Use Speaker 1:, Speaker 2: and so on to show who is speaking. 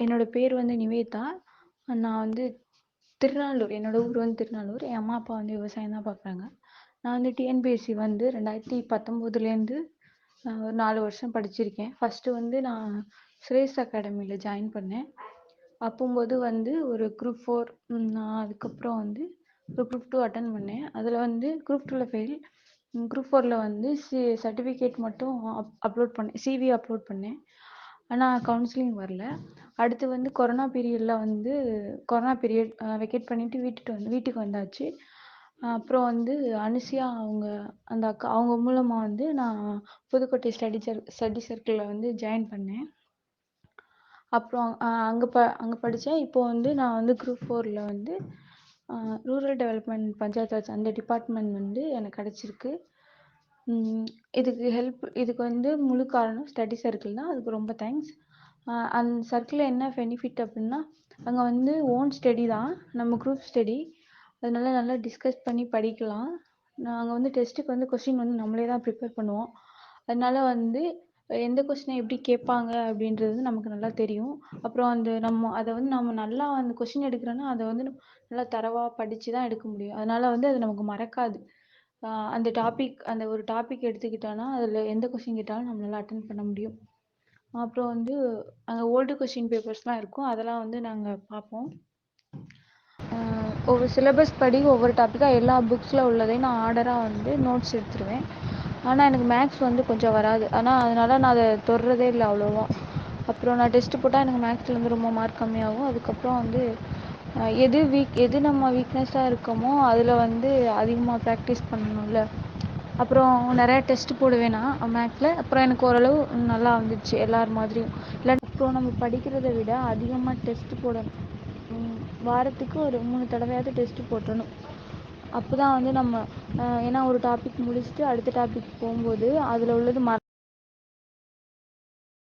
Speaker 1: என்னோட பேர் வந்து நிவேதா. நான் வந்து திருநாள்ளூர் என்னோட ஊர் வந்து திருநாள்ளூர் என் அம்மா அப்பா வந்து விவசாயம் தான் பார்க்குறாங்க. நான் வந்து டிஎன்பிஎஸ்சி வந்து ரெண்டாயிரத்தி பத்தொம்போதுலேருந்து ஒரு நாலு வருஷம் படிச்சிருக்கேன். ஃபஸ்ட்டு வந்து நான் சுரேஷ் அகாடமியில் ஜாயின் பண்ணேன். அப்போம்போது வந்து ஒரு குரூப் ஃபோர் நான் அதுக்கப்புறம் வந்து ஒரு குரூப் டூ அட்டன் பண்ணேன். அதில் வந்து குரூப் டூவில் ஃபெயில் குரூப் ஃபோரில் வந்து சி சர்டிஃபிகேட் மட்டும் அப் அப்லோட் பண்ணேன். சிவி அப்லோட் பண்ணேன். ஆனால் கவுன்சிலிங் வரல. அடுத்து வந்து கொரோனா பீரியடில் வந்து கொரோனா பீரியட் வெக்கேட் பண்ணிவிட்டு வீட்டுட்டு வந்து வீட்டுக்கு வந்தாச்சு. அப்புறம் வந்து அனுசியா அவங்க அந்த அக்கா அவங்க மூலமாக வந்து நான் புதுக்கோட்டை ஸ்டடி சர் ஸ்டடி சர்க்கிளில் வந்து ஜாயின் பண்ணேன். அப்புறம் அங்கே ப அங்கே படித்தேன் இப்போ வந்து நான் வந்து குரூப் ஃபோரில் வந்து ரூரல் டெவலப்மெண்ட் பஞ்சாயத்து ராஜ் அந்த டிபார்ட்மெண்ட் வந்து எனக்கு கிடச்சிருக்கு. இதுக்கு ஹெல்ப் இதுக்கு வந்து முழு காரணம் ஸ்டடி சர்க்கிள் தான். அதுக்கு ரொம்ப தேங்க்ஸ் அந்த சர்க்கிளில் என்ன பெனிஃபிட் அப்படின்னா அங்கே வந்து ஓன் ஸ்டடி தான். நம்ம குரூப் ஸ்டடி அதனால நல்லா டிஸ்கஸ் பண்ணி படிக்கலாம். நாங்கள் வந்து டெஸ்ட்டுக்கு வந்து கொஷின் வந்து நம்மளே தான் ப்ரிப்பேர் பண்ணுவோம். அதனால வந்து எந்த கொஷினை எப்படி கேட்பாங்க அப்படின்றது நமக்கு நல்லா தெரியும். அப்புறம் அந்த நம்ம அதை வந்து நம்ம நல்லா அந்த கொஷின் எடுக்கிறோன்னா அதை வந்து நல்லா தரவாக படித்து தான் எடுக்க முடியும். அதனால வந்து அது நமக்கு மறக்காது. அந்த டாபிக் அந்த ஒரு டாபிக் எடுத்துக்கிட்டோன்னா அதில் எந்த கொஷின் கேட்டாலும் நம்மளால் அட்டன் பண்ண முடியும். அப்புறம் வந்து அங்கே ஓல்டு கொஷின் பேப்பர்ஸ்லாம் இருக்கும். அதெல்லாம் வந்து நாங்கள் பார்ப்போம். ஒவ்வொரு சிலபஸ் படி ஒவ்வொரு டாப்பிக்காக எல்லா புக்ஸில் உள்ளதையும் நான் ஆர்டராக வந்து நோட்ஸ் எடுத்துருவேன். ஆனால் எனக்கு மேக்ஸ் வந்து கொஞ்சம் வராது. ஆனால் அதனால் நான் அதை தொடுறதே இல்லை அவ்வளோவா. அப்புறம் நான் டெஸ்ட்டு போட்டால் எனக்கு மேக்ஸில் வந்து ரொம்ப மார்க் கம்மியாகும். அதுக்கப்புறம் வந்து எது வீக் எது நம்ம வீக்னஸாக இருக்கோமோ அதில் வந்து அதிகமாக ப்ராக்டிஸ் பண்ணணும்ல. அப்புறம் நிறையா டெஸ்ட்டு போடுவேன் நான் மேக்ஸில் அப்புறம் எனக்கு ஓரளவு நல்லா வந்துடுச்சு எல்லார் மாதிரியும். இல்லை அப்புறம் நம்ம படிக்கிறத விட அதிகமாக டெஸ்ட்டு போடணும் வாரத்துக்கு ஒரு மூணு தடவையாவது டெஸ்ட்டு போட்டுடணும் அப்போ தான் வந்து நம்ம ஏன்னா ஒரு டாபிக் முடிச்சுட்டு அடுத்த டாபிக் போகும்போது அதில் உள்ளது மற